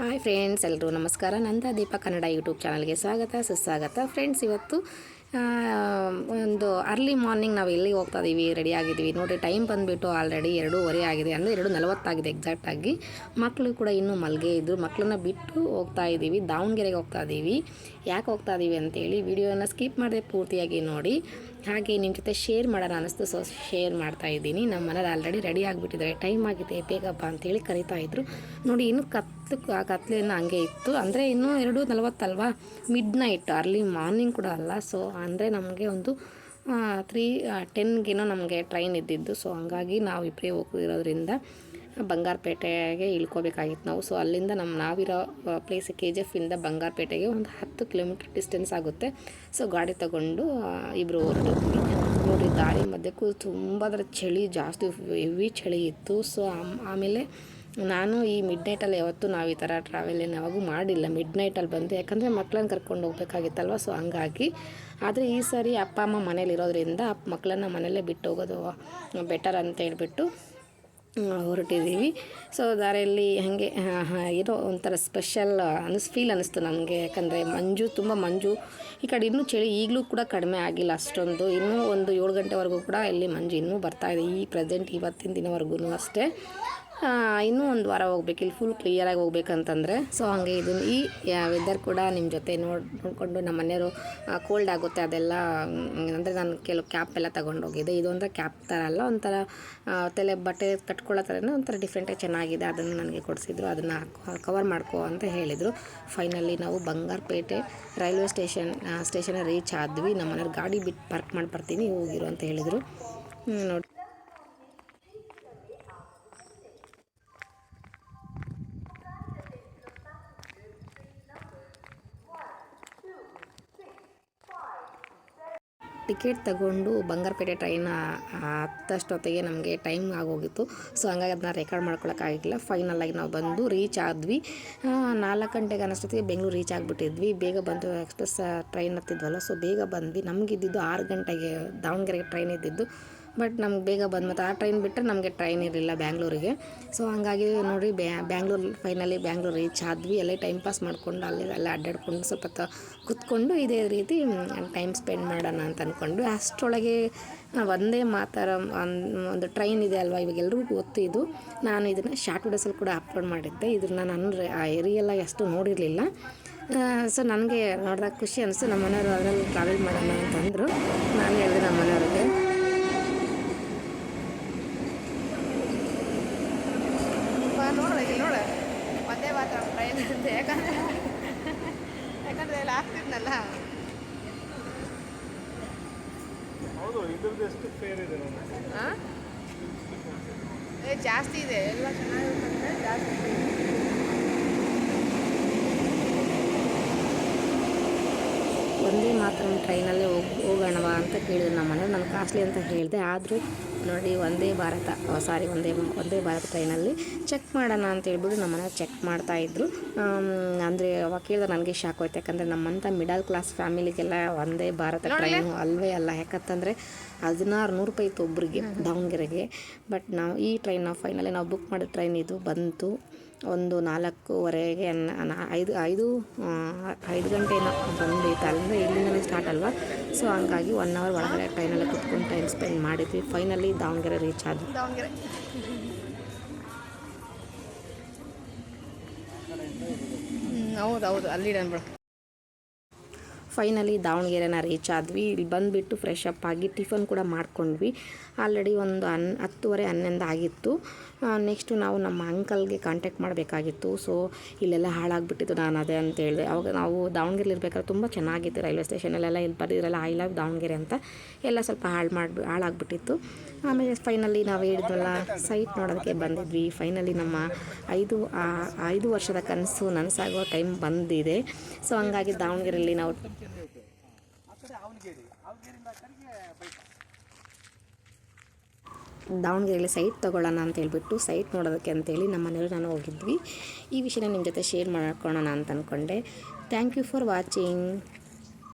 Hi friends ಎಲ್ಲರೂ ನಮಸ್ಕಾರ ನಂದ ದೀಪ Kannada YouTube ಚಾನಲ್ಗೆ ಸ್ವಾಗತ ಸುಸ್ವಾಗತ. ಫ್ರೆಂಡ್ಸ್ ಇವತ್ತು ಒಂದು ಅರ್ಲಿ ಮಾರ್ನಿಂಗ್ ನಾವು ಎಲ್ಲಿ ಹೋಗ್ತಾ ಇದ್ದೀವಿ ರೆಡಿ ಆಗಿದ್ದೀವಿ. ನೋಡಿ ಟೈಮ್ ಬಂದುಬಿಟ್ಟು ಆಲ್ರೆಡಿ ಎರಡೂವರೆ ಆಗಿದೆ. ಅಂದರೆ ಎರಡು ನಲವತ್ತಾಗಿದೆ ಎಕ್ಸಾಕ್ಟಾಗಿ ಮಕ್ಕಳು ಕೂಡ ಇನ್ನೂ ಮಲ್ಗೆ ಇದ್ದರು ಮಕ್ಕಳನ್ನ ಬಿಟ್ಟು ಹೋಗ್ತಾ ಇದ್ದೀವಿ ದಾವಣಗೆರೆಗೆ ಹೋಗ್ತಾ ಇದ್ದೀವಿ ಯಾಕೆ ಹೋಗ್ತಾ ಇದ್ದೀವಿ ಅಂತೇಳಿ ವಿಡಿಯೋನ ಸ್ಕಿಪ್ ಮಾಡದೆ ಪೂರ್ತಿಯಾಗಿ ನೋಡಿ. ಹಾಗೆ ನಿಮ್ಮ ಜೊತೆ ಶೇರ್ ಮಾಡೋಣ ಅನ್ನಿಸ್ತು. ಸೊ ಶೇರ್ ಮಾಡ್ತಾ ಇದ್ದೀನಿ. ನಮ್ಮ ಮನೇಲಿ ಆಲ್ರೆಡಿ ರೆಡಿ ಆಗಿಬಿಟ್ಟಿದ್ದಾರೆ ಟೈಮ್ ಆಗಿದೆ. ಬೇಗಪ್ಪ ಅಂತೇಳಿ ಕರಿತಾ ಇದ್ರು. ನೋಡಿ, ಇನ್ನು ಕತ್ತು ಆ ಕತ್ಲೆಯನ್ನು ಹಂಗೆ ಇತ್ತು. ಅಂದರೆ ಇನ್ನೂ ಎರಡು ನಲವತ್ತಲ್ವಾ? ಮಿಡ್ ನೈಟ್ ಅರ್ಲಿ ಮಾರ್ನಿಂಗ್ ಕೂಡ ಅಲ್ಲ. ಸೊ ಅಂದರೆ ನಮಗೆ ಒಂದು ತ್ರೀ ಟೆನ್ಗೇನೋ ನಮಗೆ ಟ್ರೈನ್ ಇದ್ದಿದ್ದು. ಸೊ ಹಂಗಾಗಿ ನಾವು ಇಬ್ಬರೇ ಹೋಗಿರೋದ್ರಿಂದ ಬಂಗಾರಪೇಟೆಗೆ ಇಳ್ಕೋಬೇಕಾಗಿತ್ತು ನಾವು. ಸೊ ಅಲ್ಲಿಂದ ನಮ್ಮ ನಾವಿರೋ ಪ್ಲೇಸ್ ಕೆ ಜಿ ಎಫಿಂದ ಬಂಗಾರಪೇಟೆಗೆ ಒಂದು ಹತ್ತು ಕಿಲೋಮೀಟ್ರ್ ಡಿಸ್ಟೆನ್ಸ್ ಆಗುತ್ತೆ. ಸೊ ಗಾಡಿ ತಗೊಂಡು ಇಬ್ಬರು ಹೊರಟಿದ್ವಿ. ನೋಡಿ ದಾರಿ ಮಧ್ಯಕ್ಕೂ ತುಂಬ, ಅದರ ಚಳಿ ಜಾಸ್ತಿ ಹೆವಿ ಚಳಿ ಇತ್ತು. ಸೊ ಆಮೇಲೆ ನಾನು ಈ ಮಿಡ್ ನೈಟಲ್ಲಿ ಯಾವತ್ತೂ ನಾವು ಈ ಥರ ಟ್ರಾವೆಲ್ ಏನು ಯಾವಾಗೂ ಮಾಡಿಲ್ಲ. ಮಿಡ್ ನೈಟಲ್ಲಿ ಬಂದು, ಯಾಕಂದರೆ ಮಕ್ಕಳನ್ನ ಕರ್ಕೊಂಡು ಹೋಗ್ಬೇಕಾಗಿತ್ತಲ್ವ? ಸೊ ಹಂಗಾಗಿ. ಆದರೆ ಈ ಸಾರಿ ಅಪ್ಪ, ಅಮ್ಮ ಮನೇಲಿ ಇರೋದ್ರಿಂದ ಮಕ್ಕಳನ್ನ ಮನೆಯಲ್ಲೇ ಬಿಟ್ಟು ಹೋಗೋದು ಬೆಟರ್ ಅಂತ ಹೇಳ್ಬಿಟ್ಟು ಹೊರಟಿದ್ದೀವಿ ಸೊ ದಾರಿಯಲ್ಲಿ ಹಾಗೆ ಏನೋ ಒಂಥರ ಸ್ಪೆಷಲ್ ಅನಿಸ್ ಫೀಲ್ ಅನ್ನಿಸ್ತು ನನಗೆ ಯಾಕಂದರೆ ಮಂಜು, ತುಂಬ ಮಂಜು. ಈ ಕಡೆ ಇನ್ನೂ ಚಳಿ ಈಗಲೂ ಕೂಡ ಕಡಿಮೆ ಆಗಿಲ್ಲ ಅಷ್ಟೊಂದು. ಇನ್ನೂ ಒಂದು ಏಳು ಗಂಟೆವರೆಗೂ ಕೂಡ ಇಲ್ಲಿ ಮಂಜು ಇನ್ನೂ ಇದೆ. ಈ ಪ್ರೆಸೆಂಟ್ ಇವತ್ತಿನ ದಿನವರೆಗೂ ಅಷ್ಟೇ. ಇನ್ನೂ ಒಂದು ವಾರ ಹೋಗ್ಬೇಕು. ಇಲ್ಲಿ ಫುಲ್ ಕ್ಲಿಯರಾಗಿ ಹೋಗ್ಬೇಕಂತಂದರೆ. ಸೊ ಹಾಗೆ ಇದನ್ನು ಈ ವೆದರ್ ಕೂಡ ನಿಮ್ಮ ಜೊತೆ ನೋಡಿ ನೋಡಿಕೊಂಡು ನಮ್ಮ ಮನೆಯವರು ಕೋಲ್ಡ್ ಆಗುತ್ತೆ, ಅದೆಲ್ಲ ಅಂದರೆ ನಾನು ಕೆಲವು ಕ್ಯಾಪ್ ಎಲ್ಲ ತಗೊಂಡು ಹೋಗಿದ್ದೆ ಇದು ಒಂಥರ ಕ್ಯಾಪ್ ಥರ ಅಲ್ಲ, ಒಂಥರ ತಲೆ ಬಟ್ಟೆ ಕಟ್ಕೊಳ್ಳೋ ಥರನೇ ಒಂಥರ ಡಿಫ್ರೆಂಟಾಗಿ ಚೆನ್ನಾಗಿದೆ. ಅದನ್ನು ನನಗೆ ಕೊಡಿಸಿದ್ರು, ಅದನ್ನು ಕವರ್ ಮಾಡ್ಕೋ ಅಂತ ಹೇಳಿದರು. ಫೈನಲಿ ನಾವು Bangarapete railway station station reach ಆದ್ವಿ. ನಮ್ಮ ಮನೆಯವ್ರು ಗಾಡಿ ಬಿಟ್ಟು ಪಾರ್ಕ್ ಮಾಡಿ ಬರ್ತೀನಿ ಹೋಗಿರು ಅಂತ ಹೇಳಿದರು. ನೋಡಿ ಟಿಕೆಟ್ ತಗೊಂಡು ಬಂಗಾರಪೇಟೆ ಟ್ರೈನ್ ಹತ್ತಷ್ಟೊತ್ತಿಗೆ ನಮಗೆ ಟೈಮ್ ಆಗೋಗಿತ್ತು. ಸೊ, ಹಂಗಾಗಿ ಅದನ್ನ ರೆಕಾರ್ಡ್ ಮಾಡ್ಕೊಳಕ್ಕಾಗಿಲ್ಲ. ಆಗಿ ನಾವು ಬಂದು ರೀಚ್ ಆದ್ವಿ. ನಾಲ್ಕು ಗಂಟೆಗೆ ಅನ್ನೋಷ್ಟೊತ್ತಿಗೆ ಬೆಂಗಳೂರು ರೀಚ್ ಆಗಿಬಿಟ್ಟಿದ್ವಿ. ಬೇಗ ಬಂದು ಎಕ್ಸ್ಪ್ರೆಸ್ ಟ್ರೈನ್ ಹತ್ತಿದ್ವಲ್ಲ. ಸೊ ಬೇಗ ಬಂದ್ವಿ. ನಮಗಿದ್ದಿದ್ದು ಆರು ಗಂಟೆಗೆ ದಾವಣಗೆರೆಗೆ ಟ್ರೈನ್ ಇದ್ದಿದ್ದು. ಬಟ್ ನಮ್ಗೆ ಬೇಗ ಬಂದು ಮತ್ತು ಆ ಟ್ರೈನ್ ಬಿಟ್ಟರೆ ನಮಗೆ ಟ್ರೈನ್ ಇರಲಿಲ್ಲ ಬ್ಯಾಂಗ್ಳೂರಿಗೆ. ಸೊ ಹಂಗಾಗಿ ನೋಡಿ ಬ್ಯಾಂಗ್ಳೂರು ಫೈನಲಿ ಬ್ಯಾಂಗ್ಳೂರು ರೀಚ್ ಆದ್ವಿ. ಅಲ್ಲೇ ಟೈಮ್ ಪಾಸ್ ಮಾಡಿಕೊಂಡು ಅಲ್ಲಿ ಎಲ್ಲ ಅಡ್ಡಾಡ್ಕೊಂಡು ಸ್ವಲ್ಪ ತ, ಕೂತ್ಕೊಂಡು ಇದೇ ರೀತಿ ಟೈಮ್ ಸ್ಪೆಂಡ್ ಮಾಡೋಣ ಅಂತ ಅಂದ್ಕೊಂಡು ಅಷ್ಟರೊಳಗೆ ಒಂದೇ ಮಾತರ ಒಂದು ಟ್ರೈನ್ ಇದೆ ಅಲ್ವಾ ಇವಾಗ ಎಲ್ರಿಗೂ ಗೊತ್ತು ಇದು ನಾನು ಇದನ್ನು ಶಾರ್ಟ್ ವಿಡಿಯೋಸಲ್ಲಿ ಕೂಡ ಅಪ್ಲೋಡ್ ಮಾಡಿದ್ದೆ. ಇದನ್ನು ನಾನು ರಿಯಲಾಗಿ ಅಷ್ಟು ನೋಡಿರಲಿಲ್ಲ. ಸೊ ನನಗೆ ನೋಡಿದಾಗ ಖುಷಿ ಅನಿಸ್ತು. ನಮ್ಮ ಮನೆಯವರು ಅದರಲ್ಲಿ ಟ್ರಾವೆಲ್ ಮಾಡೋಣ ಅಂತಂದರು. ನಾನು ಹೇಳಿದೆ ನಮ್ಮ ಮನೆಯವ್ರಿಗೆ ನೋಡು ಇಲ್ಲಿ ನೋಡು ಒಂದೇ ಮಾತ್ರ ಅಂತ ಯಾಕಂದ್ರೆ ಯಾಕಂದ್ರೆ ಎಲ್ಲ ಆಗ್ತಿದ್ನಲ್ಲ? ಹೌದು ಇದ್ರದ್ದು ಎಷ್ಟು ಫೇರ್ ಇದೆ? ಏ ಜಾಸ್ತಿ ಇದೆ. ಎಲ್ಲ ಚೆನ್ನಾಗಿರುತ್ತಂದ್ರೆ ಜಾಸ್ತಿ ಒಂದೇ ಮಾತ್ರ ಟ್ರೈನಲ್ಲೇ ಹೋಗಿ ಹೋಗೋಣವಾ ಅಂತ ಕೇಳಿದ್ರು ನಮ್ಮ ಮನೆಯವ್ರು. ನಾನು ಕಾಸ್ಟ್ಲಿ ಅಂತ ಹೇಳಿದೆ ಆದರೂ ನೋಡಿ ಒಂದೇ ಭಾರತ ಸಾರಿ ಒಂದೇ ಒಂದೇ ಭಾರತ ಟ್ರೈನಲ್ಲಿ ಚೆಕ್ ಮಾಡೋಣ ಅಂತ ಹೇಳ್ಬಿಟ್ಟು ನಮ್ಮ ಮನೆಯವ್ರು ಚೆಕ್ ಮಾಡ್ತಾಯಿದ್ರು ಅಂದರೆ ಅವಾಗ ಕೇಳಿದ್ರೆ ನನಗೆ ಶಾಕ್ ಹೋಯ್ತು. ಯಾಕಂದರೆ ನಮ್ಮಂಥ ಮಿಡಲ್ ಕ್ಲಾಸ್ ಫ್ಯಾಮಿಲಿಗೆಲ್ಲ ಒಂದೇ ಭಾರತ ಟ್ರೈನು ಅಲ್ವೇ ಅಲ್ಲ. ಯಾಕಂತಂದರೆ ಹದಿನಾರು ನೂರು ರೂಪಾಯಿ ಇತ್ತು ಒಬ್ಬರಿಗೆ ದಾವಣಗೆರೆಗೆ. ಬಟ್ ನಾವು ಈ ಟ್ರೈನ್ ನಾವು ಫೈನಲಿ ನಾವು ಬುಕ್ ಮಾಡಿದ ಟ್ರೈನ್ ಇದು ಬಂತು. ಒಂದು ನಾಲ್ಕೂವರೆಗೆ ಐದು ಐದು ಐದು ಗಂಟೆನ ಬಂದಿತ್ತು ಅಂದರೆ ಇಲ್ಲಿಂದಲೇ ಸ್ಟಾರ್ಟ್ ಅಲ್ವಾ? ಸೊ ಹಂಗಾಗಿ ಒನ್ ಅವರ್ ಒಳಗಡೆ ಟ್ರೈನಲ್ಲಿ ಕುತ್ಕೊಂಡು ಟೈಮ್ ಸ್ಪೆಂಡ್ ಮಾಡಿದ್ವಿ. ಫೈನಲಿ ದಾವಣಗೆರೆ ರೀಚ್ ಆದ್ವಿ. ದಾವಣಗೆರೆ. ಹೌದು ಹೌದು. ಅಲ್ಲಿ ಫೈನಲಿ ದಾವಣಗೆರೆನ ರೀಚ್ ಆದ್ವಿ. ಇಲ್ಲಿ ಬಂದುಬಿಟ್ಟು ಫ್ರೆಶ್ ಅಪ್ ಆಗಿ ಟಿಫನ್ ಕೂಡ ಮಾಡ್ಕೊಂಡ್ವಿ. ಆಲ್ರೆಡಿ ಒಂದು ಹನ್ ಹತ್ತುವರೆ ಹನ್ನೊಂದು ಆಗಿತ್ತು. ನೆಕ್ಸ್ಟು ನಾವು ನಮ್ಮ ಅಂಕಲ್ಗೆ ಕಾಂಟ್ಯಾಕ್ಟ್ ಮಾಡಬೇಕಾಗಿತ್ತು. ಸೊ ಇಲ್ಲೆಲ್ಲ ಹಾಳಾಗ್ಬಿಟ್ಟಿತ್ತು. ನಾನು ಅದೇ ಅಂತ ಹೇಳಿದೆ. ಅವಾಗ ನಾವು ದಾವಣಗೆರೆಲಿ ಇರ್ಬೇಕಾದ್ರೆ ತುಂಬ ಚೆನ್ನಾಗಿತ್ತು ರೈಲ್ವೆ ಸ್ಟೇಷನಲ್ಲೆಲ್ಲ ಇಲ್ಲಿ ಬರೆದಿರಲ್ಲ ಐ ಲವ್ ದಾವಣಗೆರೆ ಅಂತ. ಎಲ್ಲ ಸ್ವಲ್ಪ ಹಾಳು ಮಾಡಿ ಹಾಳಾಗ್ಬಿಟ್ಟಿತ್ತು. ಆಮೇಲೆ ಫೈನಲಿ ನಾವು ಹೇಳಿದ್ವಲ್ಲ ಸೈಟ್ ನೋಡೋದಕ್ಕೆ ಬಂದಿದ್ವಿ. ಫೈನಲಿ ನಮ್ಮ ಐದು ಐದು ವರ್ಷದ ಕನಸು ನನಸಾಗೋ ಟೈಮ್ ಬಂದಿದೆ. ಸೊ ಹಂಗಾಗಿ ದಾವಣಗೆರೆಯಲ್ಲಿ ನಾವು ದಾವಣಗೆರೆಯಲ್ಲಿ ಸೈಟ್ ತೊಗೊಳ್ಳೋಣ ಅಂತ ಹೇಳ್ಬಿಟ್ಟು ಸೈಟ್ ನೋಡೋದಕ್ಕೆ ಅಂತೇಳಿ ನಮ್ಮ ಮನೆಯವರು ನಾನು ಹೋಗಿದ್ವಿ. ಈ ವಿಷಯನ ನಿಮ್ಮ ಜೊತೆ ಶೇರ್ ಮಾಡ್ಕೊಳ್ಳೋಣ ಅಂತ ಅಂದ್ಕೊಂಡೆ ಥ್ಯಾಂಕ್ ಯು ಫಾರ್ ವಾಚಿಂಗ್.